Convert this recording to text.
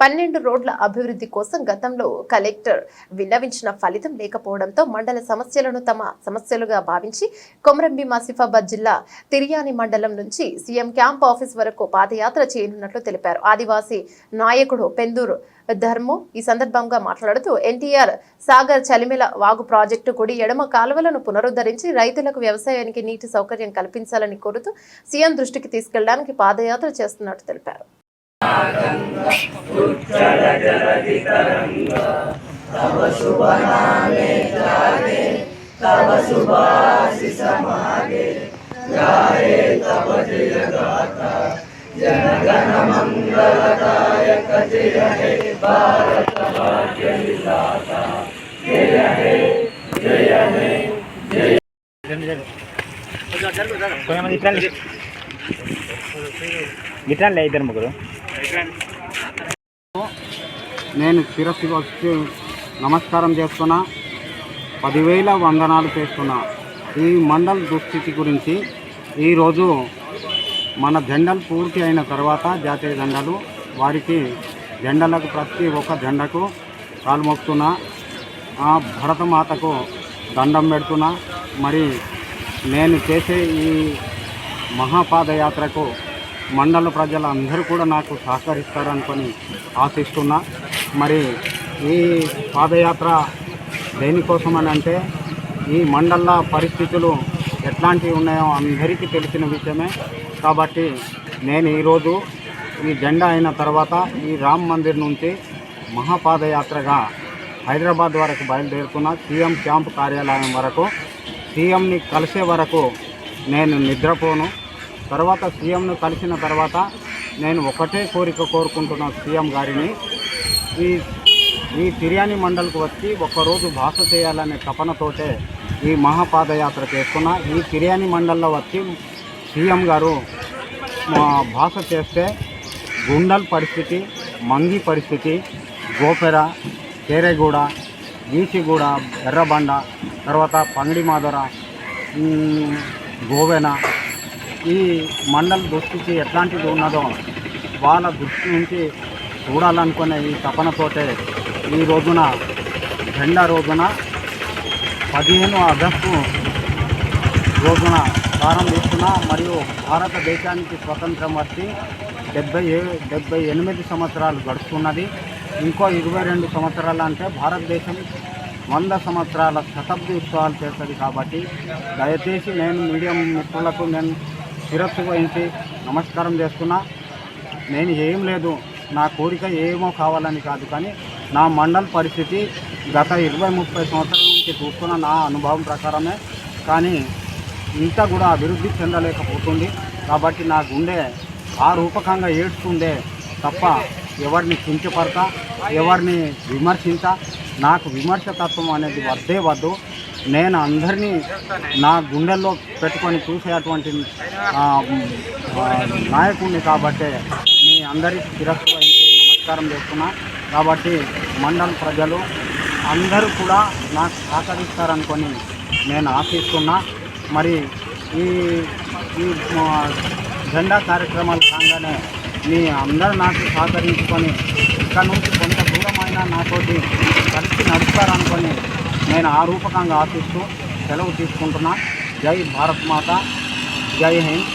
పన్నెండు రోడ్ల అభివృద్ధి కోసం గతంలో కలెక్టర్ విన్నవించిన ఫలితం లేకపోవడంతో మండల సమస్యలను తమ సమస్యలుగా భావించి కొమరంబి ఆసిఫాబాద్ జిల్లా తిరియాని మండలం నుంచి సీఎం క్యాంప్ ఆఫీస్ వరకు పాదయాత్ర చేయనున్నట్లు తెలిపారు. ఆదివాసీ నాయకుడు పెందూరు ధర్ము ఈ సందర్భంగా మాట్లాడుతూ ఎన్టీఆర్ సాగర్ చలిమెల వాగు ప్రాజెక్టు కుడి ఎడమ కాలువలను పునరుద్ధరించి రైతులకు వ్యవసాయానికి నీటి సౌకర్యం కల్పించాలని కోరుతూ సీఎం దృష్టికి తీసుకెళ్ళడానికి పాదయాత్ర చేస్తున్నట్టు తెలిపారు. కొంతమంది ఇట్లా ఇట్లా ఇద్దరు ముగ్గురు. నేను శిరస్సు వచ్చి నమస్కారం చేస్తున్నా. పదివేల వందనాలు చేస్తున్నా. ఈ మండల్ దుస్థితి గురించి ఈరోజు మన జెండలు పూర్తి అయిన తర్వాత జాతీయ జెండలు వారికి జెండలకు ప్రతి ఒక్క జెండకు కాలు మొక్కుతున్నా ఆ భరతమాతకు దండం పెడుతున్నా. మరి నేను చేసే ఈ మహాపాదయాత్రకు మండల ప్రజలందరూ కూడా నాకు సహకరిస్తారనుకొని ఆశిస్తున్నా. మరి ఈ పాదయాత్ర దేనికోసం అని అంటే ఈ మండల పరిస్థితులు ఎట్లాంటివి ఉన్నాయో అందరికీ తెలిసిన విషయమే. కాబట్టి నేను ఈరోజు ఈ జెండా అయిన తర్వాత ఈ రామ్ మందిర్ నుంచి మహాపాదయాత్రగా హైదరాబాద్ వరకు బయలుదేరుతున్న సీఎం క్యాంప్ కార్యాలయం వరకు సీఎంని కలిసే వరకు నేను నిద్రపోను. తర్వాత సీఎంను కలిసిన తర్వాత నేను ఒకటే కోరిక కోరుకుంటున్న సీఎం గారిని ఈ ఈ తిర్యాని మండల్కు వచ్చి ఒక్కరోజు భాష చేయాలనే తపనతోటే ఈ మహాపాదయాత్ర చేస్తున్న. ఈ తిర్యాని మండల్లో వచ్చి సీఎం గారు భాష చేస్తే గుండల్ పరిస్థితి మంగి పరిస్థితి గోపెర కేరేగూడ ఈసిగూడ ఎర్రబండ తర్వాత పంగడి మాదర గోవెన ఈ మండల దృష్టికి ఎట్లాంటిది ఉన్నదో వాళ్ళ దృష్టి నుంచి చూడాలనుకునే ఈ తపనతోటే ఈ రోజున జెండా రోజున పదిహేను ఆగస్టు రోజున ప్రారంభిస్తున్న మరియు భారతదేశానికి స్వతంత్రం వచ్చి డెబ్బై ఏ డెబ్బై ఎనిమిది సంవత్సరాలు గడుస్తున్నది. ఇంకో ఇరవై రెండు సంవత్సరాలు అంటే భారతదేశం వంద సంవత్సరాల శతాబ్ది ఉత్సవాలు చేస్తుంది కాబట్టి దయచేసి నేను మీడియం మిత్రులకు నేను శిరస్సు వహించి నమస్కారం చేస్తున్నా. నేను ఏం లేదు నా కోరిక ఏమో కావాలని కాదు కానీ నా మండల పరిస్థితి గత ఇరవై ముప్పై సంవత్సరాల నుంచి చూస్తున్న నా అనుభవం ప్రకారమే. కానీ ఇంత కూడా అభివృద్ధి చెందలేకపోతుంది. కాబట్టి నా గుండె ఆ రూపకంగా ఏడ్చుకుందే తప్ప ఎవరిని కించపడతా ఎవరిని విమర్శించ? నాకు విమర్శతత్వం అనేది వద్దే వద్దు. నేను అందరినీ నా గుండెల్లో పెట్టుకొని చూసేటువంటి నాయకుడిని కాబట్టే మీ అందరికీ శిరస్సు వహించి నమస్కారం చేస్తున్నా. కాబట్టి మండల ప్రజలు అందరూ కూడా నాకు సహకరిస్తారనుకొని నేను ఆశిస్తున్నా. మరి ఈ ఈ జెండా కార్యక్రమాలు కాగానే మీ అందరూ నాకు సహకరించుకొని ఇక్కడ నుంచి కొంత దూరమైనా నాతోటి కలిసి నడుస్తారనుకొని నేను ఆ రూపకంగా ఆశిస్తూ సెలవు తీసుకుంటున్నా. జై భారత్ మాత జై హింద్.